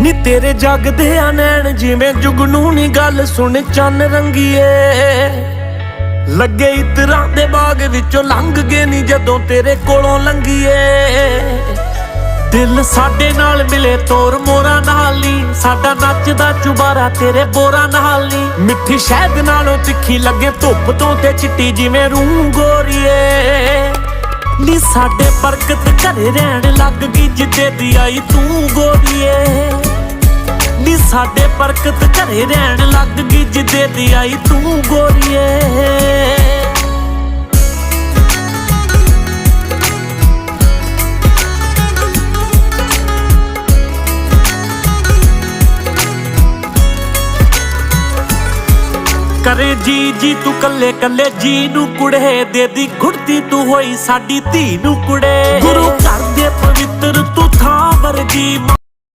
ਨੀ ਤੇਰੇ ਜਗਦੇ ਆ ਨੈਣ, ਜਿਵੇਂ ਜੁਗਨੂ ਨੀ ਗੱਲ ਸੁਣ, ਚੰਨ ਰੰਗੀਏ। ਲੱਗੇ ਇਤਰਾਂ ਦੇ ਬਾਗ ਵਿੱਚੋਂ ਲੰਘ ਗਏ ਨੀ ਜਦੋਂ ਤੇਰੇ ਕੋਲੋਂ ਲੰਘੀਏ। ਦਿਲ ਸਾਡੇ ਨਾਲ ਮਿਲੇ, ਤੋਰ ਮੋਰਾ ਨਾਲ ਨੀ। ਸਾਡਾ ਨੱਚਦਾ ਚੁਬਾਰਾ ਤੇਰੇ ਬੋਰਾ ਨਾਲ ਨੀ। ਮਿੱਠੀ ਸ਼ਹਿਦ ਨਾਲੋਂ ਤਿੱਖੀ ਲੱਗੇ ਧੁੱਪ ਤੋਂ ਤੇ ਚਿੱਟੀ ਜਿਵੇਂ ਰੂੰ ਗੋਰੀਏ। ਨੀ ਸਾਡੇ ਬਰਕਤ ਘਰੇ ਰਹਿਣ ਲੱਗ ਗਈ ਜਿੱਤੇ ਦੀ ਆਈ ਤੂੰ ਗੋਰੀਏ। ਸਾਡੇ ਬਰਕਤ ਘਰੇ ਰਹਿਣ ਲੱਗ ਗਈ, ਜਿੱਦੇ ਦੀ ਆਈ ਤੂੰ ਗੋਰੀਏ। ਕਰੇ ਜੀ ਜੀ ਤੂੰ ਕੱਲੇ ਕੱਲੇ ਜੀ ਨੂੰ ਕੁੜੇ, ਦੇ ਦੀ ਘੁੜਤੀ ਤੂੰ ਹੋਈ ਸਾਡੀ ਧੀ ਨੂੰ ਕੁੜੇ। ਗੁਰੂ ਘਰ ਦੇ ਪਵਿੱਤਰ ਤੂੰ ਥਾਂ ਵਰਗੀ